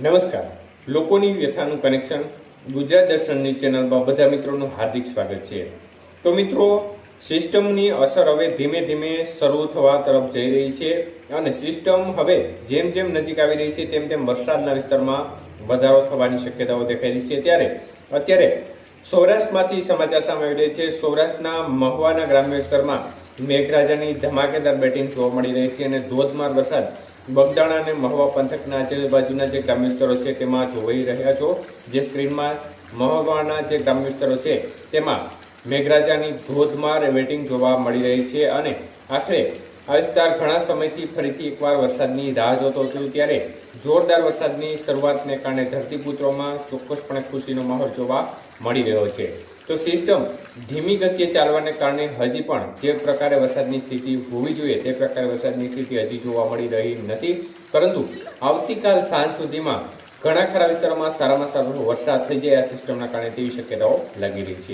નમસ્કાર. લોકોની વ્યથાનું કનેક્શન ગુજરાત દર્શનની ચેનલમાં બધા મિત્રોનું હાર્દિક સ્વાગત છે. તો મિત્રો, સિસ્ટમની અસર હવે ધીમે ધીમે શરૂ થવા તરફ જઈ રહી છે અને સિસ્ટમ હવે જેમ જેમ નજીક આવી રહી છે, તેમ તેમ વરસાદના વિસ્તારમાં વધારો થવાની શક્યતાઓ દેખાઈ રહી છે. ત્યારે અત્યારે સૌરાષ્ટ્રમાંથી સમાચાર સામે આવી રહ્યા છે. સૌરાષ્ટ્રના મહુવાના ગ્રામ્ય વિસ્તારમાં મેઘરાજાની ધમાકેદાર બેટિંગ જોવા મળી રહી છે અને ધોધમાર વરસાદ બગદાણા અને મહુવા પંથકના આજુબાજુના જે ગ્રામ્ય વિસ્તારો છે તેમાં જોવાઈ રહ્યા છો. જે સ્ક્રીનમાં મહુવાના જે ગ્રામ્ય વિસ્તારો છે તેમાં મેઘરાજાની ધોધમાર વેટિંગ જોવા મળી રહી છે અને આખરે આ વિસ્તાર ઘણા સમયથી ફરીથી એકવાર વરસાદની રાહ જોતો હતો ત્યારે જોરદાર વરસાદની શરૂઆતને કારણે ધરતીપુત્રોમાં ચોક્કસપણે ખુશીનો માહોલ જોવા મળી રહ્યો છે. તો સિસ્ટમ ધીમી ગતિએ ચાલવાને કારણે હજી પણ જે પ્રકારે વરસાદની સ્થિતિ હોવી જોઈએ તે પ્રકારે વરસાદની સ્થિતિ હજી જોવા મળી રહી નથી. પરંતુ આવતીકાલ સાંજ સુધીમાં ઘણા ખરા વિસ્તારોમાં સારામાં સારો વરસાદ થઈ જાય આ સિસ્ટમના કારણે તેવી શક્યતાઓ લાગી રહી છે.